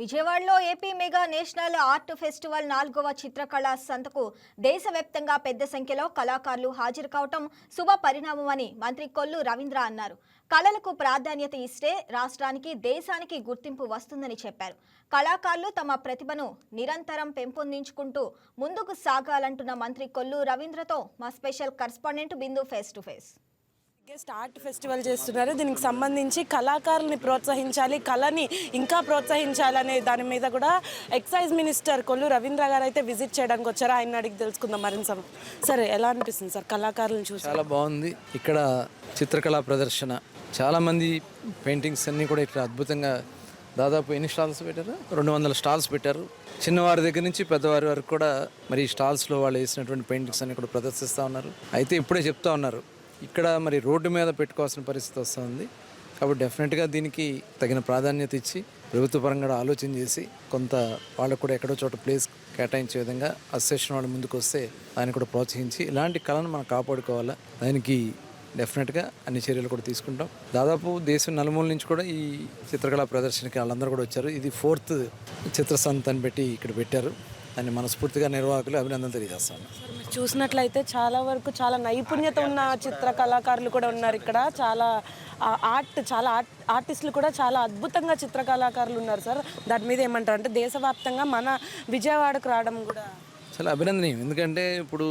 విజయవాడలో AP mega national art festival నాలుగవ చిత్రకళా సంతకు దేశవ్యాప్తంగా పెద్ద సంఖ్యలో కళాకారులు హాజరు కావటం శుభ పరిణామమని మంత్రి కొల్లు రవీంద్ర అన్నారు. కళలకు ప్రాధాన్యత ఇస్తే రాష్ట్రానికి దేశానికి గుర్తింపు వస్తుందని చెప్పారు. కళాకారులు తమ ప్రతిభను నిరంతరం పెంపొందించుకుంటూ ముందుకు సాగాలంటున్న మంత్రి కొల్లు రవీంద్రతో మా special correspondent Bindu face to face. Biggest art festival చేస్తున్నారు. దీనికి సంబంధించి కళాకారుల్ని ప్రోత్సహించాలి కళని ఇంకా ప్రోత్సహించాలనే దాని మీద కూడా ఎక్సైజ్ మినిస్టర్ కొల్లు రవీంద్ర గారు అయితే విజిట్ చేయడానికి వచ్చారు. ఆయన అడిగి తెలుసుకుందాం మరింత సమ- సరే ఎలా అనిపిస్తుంది సార్ కళాకారులను చూసి? చాలా బాగుంది. ఇక్కడ చిత్రకళా ప్రదర్శన. చాలామంది పెయింటింగ్స్ అన్నీ కూడా ఇక్కడ అద్భుతంగా దాదాపు ఎన్ని స్టాల్స్ పెట్టారు? రెండు వందల స్టాల్స్ పెట్టారు. చిన్నవారి దగ్గర నుంచి పెద్దవారి వరకు కూడా మరి స్టాల్స్లో వాళ్ళు వేసినటువంటి పెయింటింగ్స్ అన్ని కూడా ప్రదర్శిస్తూ ఉన్నారు. అయితే ఇప్పుడే చెప్తా ఉన్నారు. ఇక్కడ మరి రోడ్డు మీద పెట్టుకోవాల్సిన పరిస్థితి వస్తుంది. కాబట్టి డెఫినెట్గా దీనికి తగిన ప్రాధాన్యత ఇచ్చి ప్రభుత్వ పరంగా కూడా ఆలోచన చేసి కొంత వాళ్ళకు కూడా ఎక్కడో చోట ప్లేస్ కేటాయించే విధంగా అసోసియేషన్ వాళ్ళు ముందుకు వస్తే దాన్ని కూడా ప్రోత్సహించి ఇలాంటి కళను మనం కాపాడుకోవాలా? దానికి డెఫినెట్గా అన్ని చర్యలు కూడా తీసుకుంటాం. దాదాపు దేశం నలుమూల నుంచి కూడా ఈ చిత్రకళా ప్రదర్శనకి వాళ్ళందరూ కూడా వచ్చారు. ఇది ఫోర్త్ చిత్ర సంత్ అని పెట్టి ఇక్కడ పెట్టారు. దాన్ని మనస్ఫూర్తిగా నిర్వాహకులు అభినందన తెలియజేస్తాను. మీరు చూసినట్లయితే చాలా వరకు చాలా నైపుణ్యత ఉన్న చిత్ర కళాకారులు కూడా ఉన్నారు ఇక్కడ. చాలా ఆర్ట్ చాలా ఆర్ట్ ఆర్టిస్టులు కూడా చాలా అద్భుతంగా చిత్ర కళాకారులు ఉన్నారు సార్. దాని మీద ఏమంటారు అంటే దేశవ్యాప్తంగా మన విజయవాడకు రావడం కూడా చాలా అభినందనీయం. ఎందుకంటే ఇప్పుడు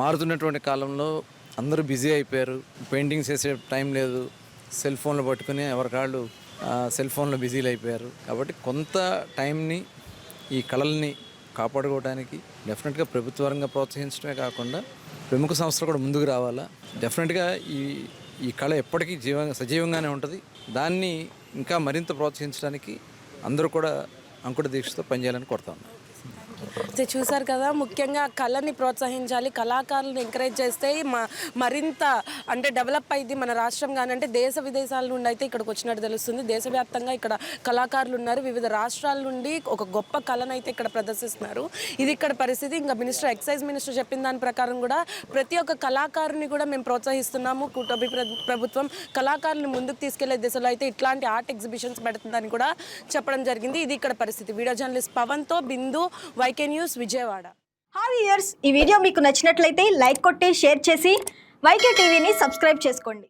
మారుతున్నటువంటి కాలంలో అందరూ బిజీ అయిపోయారు. పెయింటింగ్స్ వేసే టైం లేదు. సెల్ ఫోన్లు పట్టుకుని ఎవరికాళ్ళు సెల్ ఫోన్లో బిజీలు అయిపోయారు. కాబట్టి కొంత టైంని ఈ కళల్ని కాపాడుకోవడానికి డెఫినెట్గా ప్రభుత్వరంగా ప్రోత్సహించడమే కాకుండా ప్రముఖ సంస్థలు కూడా ముందుకు రావాలా. డెఫినెట్గా ఈ ఈ కళ ఎప్పటికీ జీవంగా సజీవంగానే ఉంటుంది. దాన్ని ఇంకా మరింత ప్రోత్సహించడానికి అందరూ కూడా అంకుట దీక్షతో పనిచేయాలని కోరుతా ఉన్నాను చూసారు కదా ముఖ్యంగా కళని ప్రోత్సహించాలి కళాకారులను ఎంకరేజ్ చేస్తే మ- మరింత అంటే డెవలప్ అయింది మన రాష్ట్రం కానీ అంటే దేశ విదేశాల నుండి అయితే ఇక్కడికి వచ్చినట్టు తెలుస్తుంది. దేశవ్యాప్తంగా ఇక్కడ కళాకారులు ఉన్నారు. వివిధ రాష్ట్రాల నుండి ఒక గొప్ప కళను అయితే ఇక్కడ ప్రదర్శిస్తున్నారు. ఇది ఇక్కడ పరిస్థితి. ఇంకా మినిస్టర్ ఎక్సైజ్ మినిస్టర్ చెప్పిన దాని ప్రకారం కూడా ప్రతి ఒక్క కళాకారుని కూడా మేము ప్రోత్సహిస్తున్నాము. కూటమి ప్రభుత్వం కళాకారులను ముందుకు తీసుకెళ్ళే దిశలో అయితే ఇట్లాంటి ఆర్ట్ ఎగ్జిబిషన్స్ పెడుతుందని కూడా చెప్పడం జరిగింది. ఇది ఇక్కడ పరిస్థితి. Video journalist పవన్తో Bindu YK news Vijayawada. Hi years ఈ వీడియో మీకు నచ్చినట్లయితే లైక్ కొట్టి షేర్ చేసి వైకే టీవీని సబ్స్క్రైబ్ చేసుకోండి.